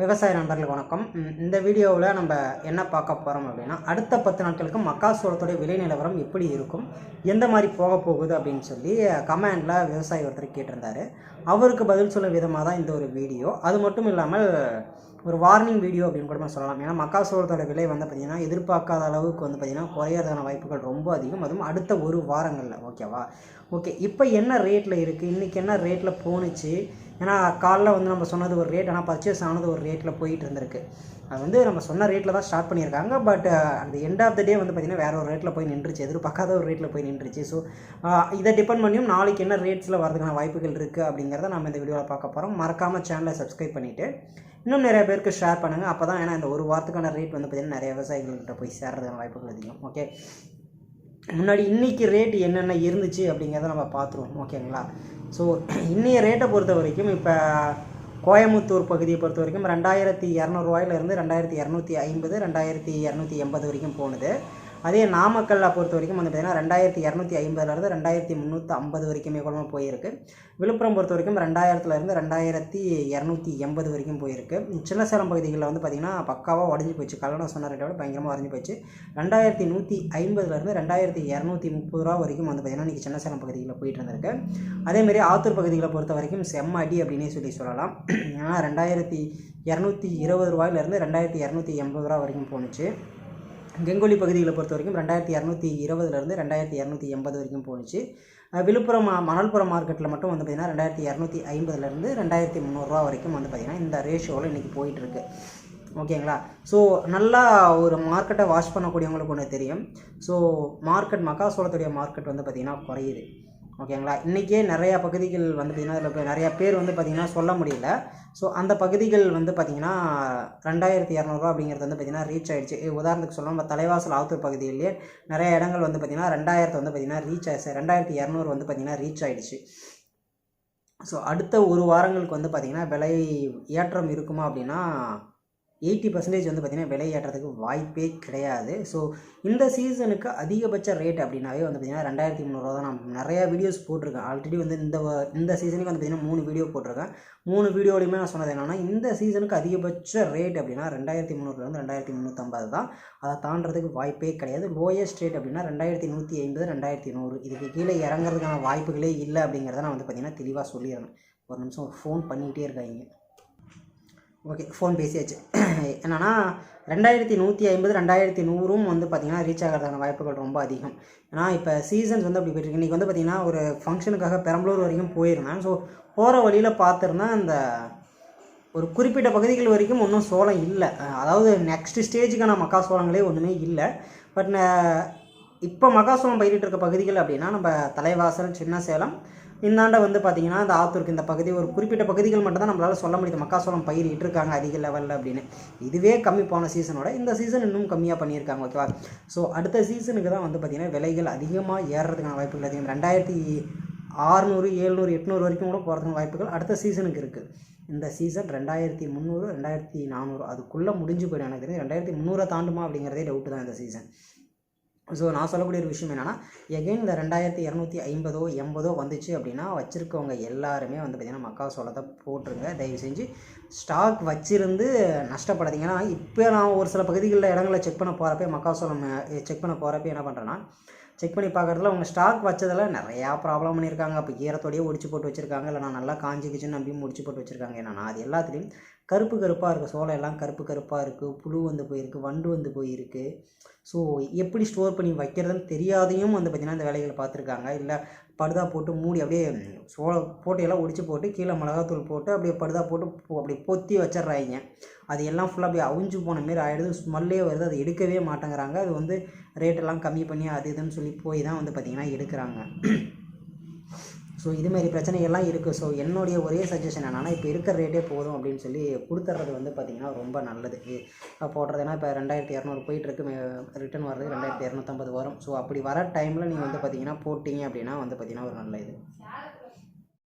விவசாய நண்பர்களுக்கு வணக்கம். இந்த வீடியோவில் நம்ம என்ன பார்க்க போகிறோம் அப்படின்னா அடுத்த பத்து நாட்களுக்கு மக்காசோளத்துடைய விலை நிலவரம் எப்படி இருக்கும் எந்த மாதிரி போக போகுது அப்படின்னு சொல்லி கமெண்டில் விவசாயி ஒருத்தர் கேட்டிருந்தார். அவருக்கு பதில் சொல்லும் விதமாக தான் இந்த ஒரு வீடியோ. அது மட்டும் இல்லாமல் ஒரு வார்னிங் வீடியோ அப்படின்னு கூட நம்ம சொல்லலாம். ஏன்னா மக்காசோளத்தோட விலை வந்து பார்த்திங்கன்னா எதிர்பார்க்காத அளவுக்கு வந்து பார்த்திங்கன்னா குறையிறதான வாய்ப்புகள் ரொம்ப அதிகம். அதுவும் அடுத்த ஒரு வாரங்களில் ஓகேவா ஓகே இப்போ என்ன ரேட்டில் இருக்குது இன்றைக்கி என்ன ரேட்டில் போணுச்சு? ஏன்னா காலைல வந்து நம்ம சொன்னது ஒரு ரேட் ஆனால் பர்ச்சேஸ் ஆனது ஒரு ரேட்டில் போயிட்டு இருந்திருக்கு. அது வந்து நம்ம சொன்ன ரேட்டில் தான் ஸ்டார்ட் பண்ணியிருக்காங்க. பட் அந்த எண்ட் ஆஃப் த டே வந்து பார்த்திங்கன்னா வேற ஒரு ரேட்டில் போய் நின்றுச்சு. எதிர்பார்க்காத ஒரு ரேட்டில் போய் நின்றுச்சு. ஸோ இதை டிபெண்ட் பண்ணியும் நாளைக்கு என்ன ரேட்ஸில் வரதுக்கான வாய்ப்புகள் இருக்குது அப்படிங்கிறத நம்ம இந்த வீடியோவில் பார்க்க போகிறோம் மறக்காமல் சேனலை சப்ஸ்கிரைப் பண்ணிவிட்டு இன்னும் நிறைய பேருக்கு ஷேர் பண்ணுங்கள் அப்போ தான் ஏன்னா இந்த ஒரு வாரத்துக்கான ரேட் வந்து பார்த்திங்கன்னா நிறைய விவசாயிகள்கிட்ட போய் சேர்றதுக்கான வாய்ப்புகள் அதிகம். ஓகே முன்னாடி இன்னைக்கு ரேட் என்னென்ன இருந்துச்சு அப்படிங்கிறத நம்ம பார்த்துருவோம். ஓகேங்களா ஸோ இன்னைய ரேட்டை பொறுத்த வரைக்கும் இப்போ கோயமுத்தூர் பகுதியை பொறுத்த வரைக்கும் ரெண்டாயிரத்தி இரநூறுவாயிலிருந்து ரெண்டாயிரத்தி இரநூத்தி ஐம்பது ரெண்டாயிரத்தி இரநூத்தி எண்பது வரைக்கும் போனது அதே நாமக்கல்லை பொறுத்த வரைக்கும் வந்து பார்த்திங்கன்னா ரெண்டாயிரத்தி இரநூத்தி ஐம்பதுலேருந்து ரெண்டாயிரத்தி முந்நூற்றி ஐம்பது வரைக்குமே கூட போயிருக்கு. விழுப்புரம் பொறுத்த வரைக்கும் ரெண்டாயிரத்துலேருந்து ரெண்டாயிரத்தி இரநூத்தி எண்பது வரைக்கும் போயிருக்கு. சின்ன சேலம் பகுதிகளில் வந்து பார்த்திங்கன்னா பக்காவாக உடஞ்சி போச்சு. கல்லணம் சொன்ன ரேட்டை விட பயங்கரமாக உடஞ்சி போச்சு. ரெண்டாயிரத்தி நூற்றி ஐம்பதுலேருந்து ரெண்டாயிரத்தி இரநூத்தி முப்பது ரூபா வரைக்கும் வந்து பார்த்திங்கன்னா இன்றைக்கி சின்ன சேலம் பகுதிகளில் போயிட்டு இருந்திருக்கு. அதேமாரி ஆத்தூர் பகுதிகளை பொறுத்த வரைக்கும் செம்ம அடி அப்படின்னே சொல்லி சொல்லலாம். ஏன்னா ரெண்டாயிரத்தி இரநூத்தி இருபது ரூபாயிலேருந்து ரெண்டாயிரத்தி இரநூத்தி எண்பது ரூபா வரைக்கும் போணுச்சு. கெங்கோலி பகுதிகளை பொறுத்த வரைக்கும் ரெண்டாயிரத்தி இரநூத்தி இருபதுலேருந்து ரெண்டாயிரத்தி இரநூத்தி எண்பது வரைக்கும் போணுச்சு. விழுப்புரம் மணல்புரம் மார்க்கெட்டில் மட்டும் வந்து பார்த்திங்கன்னா ரெண்டாயிரத்தி இரநூத்தி ஐம்பதுலேருந்து ரெண்டாயிரத்தி முந்நூறுரூவா வரைக்கும் வந்து பார்த்திங்கன்னா இந்த ரேஷியோவில் இன்றைக்கி போயிட்டுருக்கு. ஓகேங்களா? ஸோ நல்லா ஒரு மார்க்கெட்டை வாஷ் பண்ணக்கூடியவங்களுக்கு ஒன்று தெரியும். ஸோ மார்க்கெட் மக்காசோளத்துடைய மார்க்கெட் வந்து பார்த்திங்கன்னா குறையுது. ஓகேங்களா? இன்றைக்கே நிறையா பகுதிகள் வந்து பார்த்திங்கன்னா அதில் நிறையா பேர் வந்து பார்த்திங்கன்னா சொல்ல முடியல. ஸோ அந்த பகுதிகள் வந்து பார்த்திங்கன்னா ரெண்டாயிரத்தி இரநூறுவா அப்படிங்கிறது வந்து பார்த்திங்கன்னா ரீச் ஆகிடுச்சு உதாரணத்துக்கு சொல்லலாம் நம்ம தலைவாசல் ஆத்தூர் பகுதியிலேயே நிறைய இடங்கள் வந்து பார்த்திங்கன்னா ரெண்டாயிரத்து வந்து பார்த்திங்கன்னா ரீச் ஆயிடுச்சு ரெண்டாயிரத்தி இரநூறு வந்து பார்த்திங்கன்னா ரீச் ஆகிடுச்சு ஸோ அடுத்த ஒரு வாரங்களுக்கு வந்து பார்த்திங்கன்னா விலை ஏற்றம் இருக்குமா அப்படின்னா எயிட்டி பர்சன்டேஜ் வந்து பார்த்திங்கன்னா விலையாட்டுறதுக்கு வாய்ப்பே கிடையாது. ஸோ இந்த சீசனுக்கு அதிகபட்ச ரேட் அப்படின்னாவே வந்து பார்த்திங்கன்னா ரெண்டாயிரத்தி முந்நூறுவா தான். நான் நிறையா வீடியோஸ் போட்டிருக்கேன். ஆல்ரெடி வந்து இந்த வ- இந்த சீசனுக்கு வந்து பார்த்திங்கன்னா மூணு வீடியோ போட்டிருக்கேன். மூணு வீடியோலையுமே நான் சொன்னது என்னென்னா இந்த சீசனுக்கு அதிகபட்ச ரேட் அப்படின்னா ரெண்டாயிரத்தி முந்நூறுலேருந்து ரெண்டாயிரத்தி முந்நூற்றம்பது தான். அதை தாண்டறதுக்கு வாய்ப்பே கிடையாது. லோயஸ்ட் ரேட் அப்படின்னா ரெண்டாயிரத்தி நூற்றி ஐம்பது ரெண்டாயிரத்தி நூறு. இதுக்கு கீழே இறங்குறதுக்கான வாய்ப்புகளே இல்லை அப்படிங்கிறத நான் வந்து பார்த்திங்கன்னா தெளிவாக சொல்லிடுறேன் ஒரு நிமிஷம் ஃபோன் பண்ணிகிட்டே இருக்காங்க ஓகே ஃபோன் பேசியாச்சு. என்னென்னா ரெண்டாயிரத்தி நூற்றி ஐம்பது ரெண்டாயிரத்தி நூறும் வந்து பார்த்திங்கன்னா ரீச் ஆகிறதுக்கான வாய்ப்புகள் ரொம்ப அதிகம். ஏன்னா இப்போ சீசன்ஸ் வந்து அப்படி போயிட்டு இருக்கு இன்றைக்கி வந்து பார்த்திங்கன்னா ஒரு ஃபங்க்ஷனுக்காக பெரம்பலூர் வரைக்கும் போயிருந்தேன். ஸோ போகிற வழியில் பார்த்துருந்தேன் அந்த ஒரு குறிப்பிட்ட பகுதிகள் வரைக்கும் ஒன்றும் சோளம் இல்லை. அதாவது நெக்ஸ்ட் ஸ்டேஜுக்கான மக்கா சோளங்களே ஒன்றுமே இல்லை. பட் இப்போ மக்காசோளம் பயிரிட்டு இருக்க பகுதிகள் அப்படின்னா நம்ம தலைவாசல் சின்ன சேலம் இந்தாண்ட வந்து பார்த்திங்கன்னா இந்த ஆத்தூருக்கு இந்த பகுதி ஒரு குறிப்பிட்ட பகுதிகள் மட்டும் தான் நம்மளால் சொல்ல முடியுது. மக்காசோளம் பயிரிட்டு இருக்காங்க அதிக லெவலில் அப்படின்னு. இதுவே கம்மி போன சீசனோட இந்த சீசன் இன்னும் கம்மியாக பண்ணியிருக்காங்க ஓகேவா ஸோ அடுத்த சீசனுக்கு தான் வந்து பார்த்திங்கன்னா விலைகள் அதிகமாக ஏறுறதுக்கான வாய்ப்புகள் அதிகம். ரெண்டாயிரத்தி ஆறுநூறு ஏழ்நூறு எட்நூறு வரைக்கும் கூட போகிறதுக்கு வாய்ப்புகள் அடுத்த சீசனுக்கு இருக்குது இந்த சீசன் ரெண்டாயிரத்தி முந்நூறு ரெண்டாயிரத்தி நானூறு அதுக்குள்ளே முடிஞ்சு போயிடும் எனக்கு தெரிஞ்சு ரெண்டாயிரத்தி முந்நூறை தாண்டுமா அப்படிங்கிறதே டவுட்டு தான் இந்த சீசன் ஸோ நான் சொல்லக்கூடிய ஒரு விஷயம் என்னென்னா எகெயின் இந்த ரெண்டாயிரத்தி இரநூத்தி ஐம்பதோ எண்பதோ வந்துச்சு அப்படின்னா வச்சுருக்கவங்க எல்லாருமே வந்து பார்த்திங்கன்னா மக்காசோளத்தை போட்டுருங்க. தயவு செஞ்சு ஸ்டாக் வச்சிருந்து நஷ்டப்படாதீங்கன்னா இப்போ நான் ஒரு சில பகுதிகளில் இடங்களை செக் பண்ண போகிறப்ப மக்காசோளம் செக் பண்ண போகிறப்ப என்ன பண்ணுறேன்னா செக் பண்ணி பார்க்குறதுல உங்கள் ஸ்டாக் வச்சதில் நிறையா ப்ராப்ளம் பண்ணியிருக்காங்க அப்போ ஈரத்தோடயே ஒடிச்சு போட்டு வச்சுருக்காங்க. இல்லை நான் நல்லா காஞ்சிக்கிச்சுன்னு நம்பி முடிச்சு போட்டு வச்சுருக்காங்க. ஏன்னா அது எல்லாத்துலேயும் கருப்பு கருப்பாக இருக்குது சோளம் எல்லாம் கருப்பு கருப்பாக இருக்குது புழு வந்து போயிருக்கு. வண்டு வந்து போயிருக்கு. ஸோ எப்படி ஸ்டோர் பண்ணி வைக்கிறதுன்னு தெரியாதையும் வந்து பார்த்திங்கன்னா இந்த வேலைகளை பார்த்துருக்காங்க. இல்லை படுதா போட்டு மூடி அப்படியே சோள போட்டையெல்லாம் ஒடிச்சு போட்டு கீழே மிளகாத்தூள் போட்டு அப்படியே படுதா போட்டு அப்படியே பொத்தி வச்சிட்றாங்க அது எல்லாம் ஃபுல்லாக அப்படியே அவிஞ்சு போன மாரி ஆகிடுது ஸ்மெல்லே வருது. அதை எடுக்கவே மாட்டேங்கிறாங்க. அது வந்து ரேட்டெல்லாம் கம்மி பண்ணி அது இதுன்னு சொல்லி போய் தான் வந்து பார்த்திங்கன்னா எடுக்கிறாங்க. ஸோ இதுமாரி பிரச்சனைகள்லாம் இருக்குது ஸோ என்னுடைய ஒரே சஜஷன் என்னென்னா இப்போ இருக்கிற ரேட்டே போதும் அப்படின்னு சொல்லி கொடுத்துட்றது வந்து பார்த்திங்கன்னா ரொம்ப நல்லது. இப்போ போடுறதுனா இப்போ ரெண்டாயிரத்தி இரநூறு போயிட்டுருக்கு. ரிட்டர்ன் வர்றது ரெண்டாயிரத்தி இரநூத்தம்பது வரும். ஸோ அப்படி வர டைமில் நீங்கள் வந்து பார்த்தீங்கன்னா போட்டிங்க அப்படின்னா வந்து பார்த்திங்கன்னா ஒரு நல்ல இது.